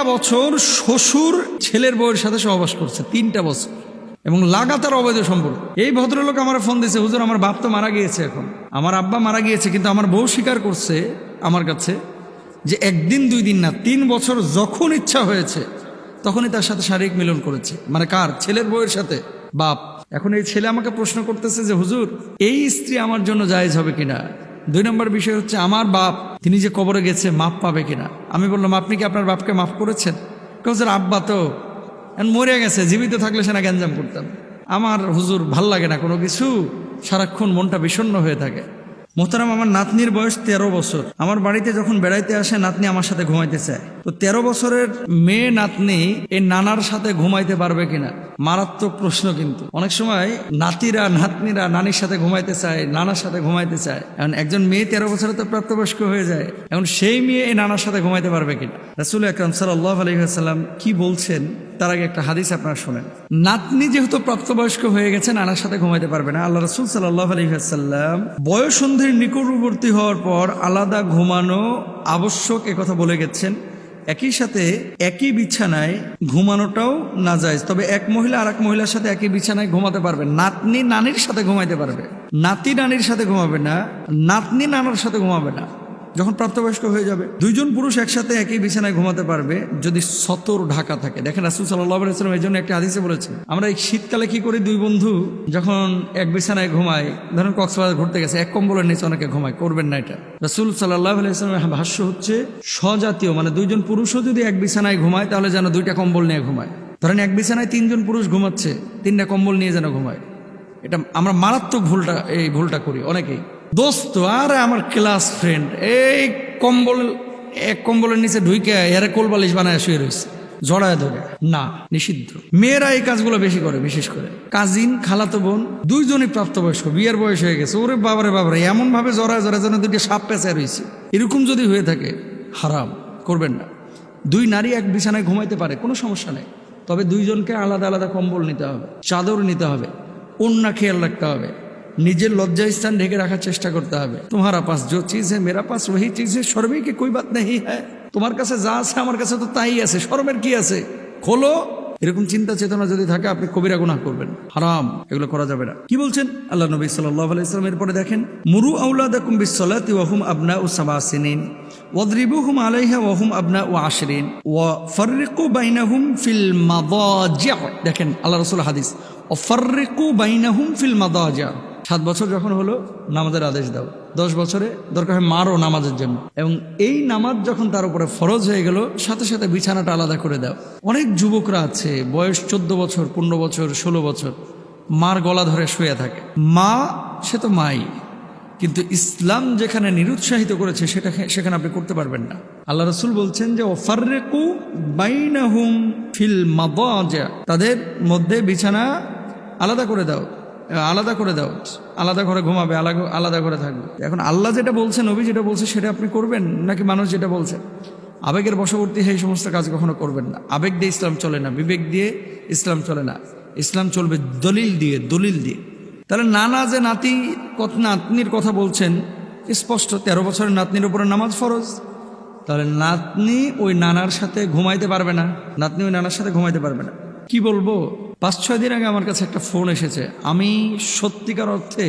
তিনটা বছর শ্বশুর ছেলের বউয়ের সাথে সহবাস করছে, তিনটা বছর। এবং লাগাতার অবৈধ সম্পর্ক। এই ভদ্রলোক আমার ফোন দিয়েছে, হুজুর, আমার বাপ তো মারা গিয়েছে এখন। আমার আব্বা মারা গিয়েছে, কিন্তু আমার বউ স্বীকার করছে আমার কাছে যে একদিন, দুই দিন না, তিন বছর যখন ইচ্ছা হয়েছে, তখনই তার সাথে শারীরিক মিলন করেছে। মানে কার? ছেলের বউয়ের সাথে। বাপ। এখন এই ছেলে আমাকে প্রশ্ন করতেছে যে, হুজুর, এই স্ত্রী আমার জন্য জায়েজ হবে কিনা? দুই নম্বর বিষয় হচ্ছে আমার বাপ, তিনি যে কবরে গেছে মাপ পাবে কিনা। আমি বললাম, আপনি কি আপনার বাপকে মাফ করেছেন? কেউ আব্বা তো মরে গেছে, জীবিত থাকলে সে না গ্যাঞ্জাম করতাম। আমার হুজুর, ভালো লাগে না কোনো কিছু, সারাক্ষণ মনটা বিষণ্ন হয়ে থাকে। মোহতারাম, আমার নাতনির বয়স তেরো বছর। আমার বাড়িতে যখন বেড়াইতে আসে, নাতনি আমার সাথে ঘুমাইতে চায়। তো তেরো বছরের মেয়ে নাতনি এই নানার সাথে ঘুমাইতে পারবে কিনা? মারাত্মক প্রশ্ন কিন্তু। অনেক সময় নাতিরা, নাতনিরা নানির সাথে ঘুমাইতে চায়, নানার সাথে ঘুমাইতে চায়। এখন একজন মেয়ে তেরো বছরে তো প্রাপ্তবয়স্ক হয়ে যায়। এখন সেই মেয়ে এই নানার সাথে ঘুমাইতে পারবে কিনা? রাসুল আকরাম সাল্লাহ আলহিহাসাল্লাম কি বলছেন? তার আগে একটা হাদিস আপনারা শোনেন। নাতনি যেহেতু প্রাপ্তবয়স্ক হয়ে গেছে নানার সাথে ঘুমাইতে পারবে না। আল্লাহ রসুল সাল্লাহ আলহিহাসাল্লাম বয়সন্ধির নিকটবর্তী হওয়ার পর আলাদা ঘুমানো আবশ্যক কথা বলে গেছেন। একই সাথে একই বিছানায় ঘুমানোটাও না যায় তবে এক মহিলা আর এক মহিলার সাথে একই বিছানায় ঘুমাতে পারবে। নাতনি নানির সাথে ঘুমাইতে পারবে। নাতি নানির সাথে ঘুমাবে না। নাতনি নানার সাথে ঘুমাবে না। যখন প্রাপ্তবয়স্ক হয়ে যাবে, দুইজন পুরুষ একসাথে একই বিছানায় ঘুমাতে পারবে যদি সতর ঢাকা থাকে। দেখেন রাসুল সাল্লাম এই জন্য একটা হাদিসে বলেছে আমরা এই শীতকালে কি করি? দুই বন্ধু যখন এক বিছানায় ঘুমাই ধরেন কক্সবাজার ঘুরতে গেছে, এক কম্বলের নিচে অনেকে ঘুমায়, করবেন না এটা। রাসুল সাল্লাহ আলাইসলামের ভাষ্য হচ্ছে, স্বজাতীয় মানে দুইজন পুরুষও যদি এক বিছানায় ঘুমায়, তাহলে যেন দুইটা কম্বল নিয়ে ঘুমায়। ধরেন এক বিছানায় তিনজন পুরুষ ঘুমাচ্ছে, তিনটা কম্বল নিয়ে যেন ঘুমায়। এটা আমরা মারাত্মক ভুলটা, এই ভুলটা করি অনেকেই। দোস্ত, আরে আমার ক্লাস ফ্রেন্ড, এই কম্বল, এক কম্বলের নিচে ঢুইকে এর কোলবালিশ বানায় শুয়ে রয়েছে। জড়ায় ধরে। না, নিষিদ্ধ। মেয়েরা এই কাজগুলো বেশি করে, বিশেষ করে। কাজিন, খালাতো বোন, দুইজনই প্রাপ্তবয়স্ক, বিয়ের বয়স হয়ে গেছে। ওরে বাবারে বাবারে এমন ভাবে জড়ায় জড়ায় যেন দুইটা সাপ পেঁচায় রয়েছে। এরকম যদি হয়ে থাকে, হারাম, করবেন না। দুই নারী এক বিছানায় ঘুমাইতে পারে, কোনো সমস্যা নেই। তবে দুইজনকে আলাদা আলাদা কম্বল নিতে হবে, চাদর নিতে হবে অন্যা খেয়াল রাখতে হবে। নিজের লজ্জাস্থান ঢেকে রাখার চেষ্টা করতে হবে। তোমারা পাস যে চিজ হ্যাঁ মেরা পাস ওই চিজ হ্যাঁ শর্মে কি কই বাত নেই হ্যাঁ তোমার কাছে যা আছে, আমার কাছে তো তাই আছে, শর্মের কি আছে? খোলো। এরকম চিন্তা চেতনা যদি থাকে, আপনি কবিরা গুনাহ করবেন। হারাম, এগুলো করা যাবে না। কি বলছেন? আল্লাহ নবী সাল্লাহ এরপরে দেখেন, মুরু আউলাদাকুম ফিল মাদাজিয়া দেখেন, আল্লাহ রাসূল হাদিস ও ফাররিকু বাইনাহুম ফিল মাদাজিয়া সাত বছর যখন হলো, নামাজের আদেশ দাও। দশ বছরে দরকার হয় মারও নামাজের জন্য। এবং এই নামাজ যখন তার উপরে ফরজ হয়ে গেল, সাথে সাথে বিছানাটা আলাদা করে দাও। অনেক যুবকরা আছে, বয়স চোদ্দ বছর, পনেরো বছর, ষোলো বছর, মার গলা ধরে শুয়ে থাকে। মা, সে তো মাই। কিন্তু ইসলাম যেখানে নিরুৎসাহিত করেছে, সেটা সেখানে আপনি করতে পারবেন না। আল্লাহ রসুল বলছেন যে ফিল তাদের মধ্যে বিছানা আলাদা করে দাও। আলাদা করে দাও। আলাদা করে ঘুমাবে আলাদা আলাদা করে থাকবে। এখন আল্লাহ যেটা বলছেন নবী যেটা বলছে, সেটা আপনি করবেন নাকি মানুষ যেটা বলছে? আবেগের বশবর্তী এই সমস্ত কাজ কখনো করবেন না। আবেগ দিয়ে ইসলাম চলে না, বিবেক দিয়ে ইসলাম চলে না। ইসলাম চলবে দলিল দিয়ে দলিল দিয়ে। তাহলে নানা যে নাতি নাতনির কথা বলছেন স্পষ্ট, তেরো বছরের নাতনির উপরে নামাজ ফরজ। তাহলে নাতনি ওই নানার সাথে ঘুমাইতে পারবে না, নাতনি ওই নানার সাথে ঘুমাইতে পারবে না। কি বলব? পাঁচ, ছয় দিন আগে আমার কাছে একটা ফোন এসেছে। আমি সত্যিকার অর্থে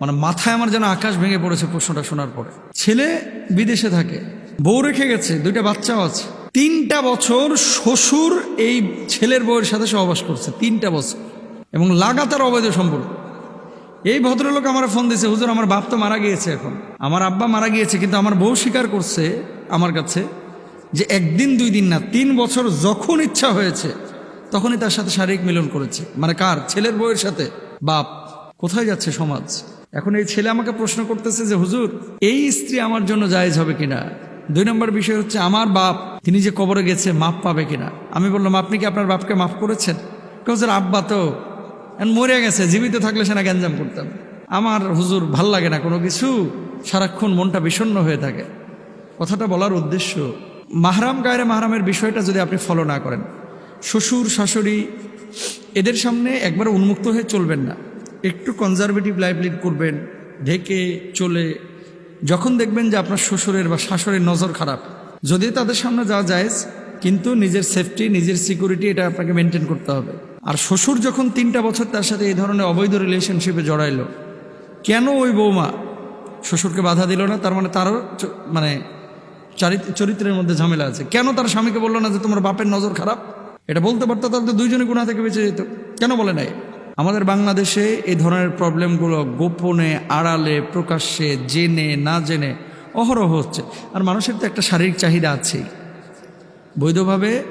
মানে মাথায় আমার যেন আকাশ ভেঙে পড়েছে প্রশ্নটা শোনার পরে। ছেলে বিদেশে থাকে, বউ রেখে গেছে, দুইটা বাচ্চাও আছে। তিনটা বছর শ্বশুর এই ছেলের বউয়ের সাথে সহবাস করছে, তিনটা বছর। এবং লাগাতার অবৈধ সম্পর্ক। এই ভদ্রলোক আমার ফোন দিয়েছে, হুজুর, আমার বাপ তো মারা গিয়েছে এখন। আমার আব্বা মারা গিয়েছে, কিন্তু আমার বউ স্বীকার করছে আমার কাছে যে একদিন, দুই দিন না, তিন বছর যখন ইচ্ছা হয়েছে তখনই তার সাথে শারীরিক মিলন করেছে। মানে কার? ছেলের বউয়ের সাথে। বাপ, কোথায় যাচ্ছে সমাজ? এখন এই ছেলে আমাকে প্রশ্ন করতেছে যে, হুজুর, এই স্ত্রী আমার জন্য জায়েজ হবে কিনা? দুই নম্বর বিষয় হচ্ছে, আমার বাপ, তিনি যে কবরে গেছে, মাপ পাবে কিনা? আমি বললাম, আপনি কি আপনার বাপকে মাফ করেছেন? হুজুর, আব্বা তো মরে গেছে, জীবিত থাকলে সে না গ্যাঞ্জাম করতাম। আমার হুজুর, ভালো লাগে না কোনো কিছু। সারাক্ষণ মনটা বিষণ্ণ হয়ে থাকে। কথাটা বলার উদ্দেশ্য, মাহরাম গায়ের মাহরামের বিষয়টা যদি আপনি ফলো না করেন শ্বশুর, শাশুড়ি, এদের সামনে একবার উন্মুক্ত হয়ে চলবেন না। একটু কনজারভেটিভ লাইফ লিড করবেন, ঢেকে চলে। যখন দেখবেন যে আপনার শ্বশুরের বা শাশুড়ির নজর খারাপ, যদি তাদের সামনে যাওয়া যায়, কিন্তু নিজের সেফটি নিজের সিকিউরিটি এটা আপনাকে মেনটেন করতে হবে। আর শ্বশুর যখন তিনটা বছর তার সাথে এই ধরনের অবৈধ রিলেশনশিপে জড়াইল, কেন ওই বৌমা শ্বশুরকে বাধা দিল না? তার মানে তারও মানে চারিত- চরিত্রের মধ্যে ঝামেলা আছে। কেন তার স্বামীকে বলল না যে তোমার বাপের নজর খারাপ? এটা বলতে পারতো, তাহলে তো দুইজনে গুণা থেকে বেঁচে যেত। কেন বলে নাই? আমাদের বাংলাদেশে এই ধরনের প্রবলেমগুলো গোপনে, আড়ালে, প্রকাশ্যে, জেনে, না জেনে অহরহ হচ্ছে। আর মানুষের তো একটা শারীরিক চাহিদা আছেই। বৈধভাবে,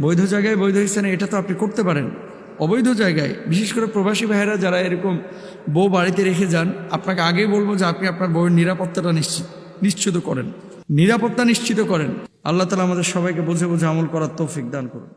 বৈধ জায়গায় বৈধ স্থানে এটা তো আপনি করতে পারেন। অবৈধ জায়গায়, বিশেষ করে প্রবাসী ভাইয়েরা যারা এরকম বউ বাড়িতে রেখে যান, আপনাকে আগেই বলব যে আপনি আপনার বউয়ের নিরাপত্তাটা নিশ্চিত নিশ্চিত করেন। নিরাপত্তা নিশ্চিত করেন। আল্লাহ তালা আমাদের সবাইকে বুঝে বুঝে আমল করার তৌফিক দান করুন।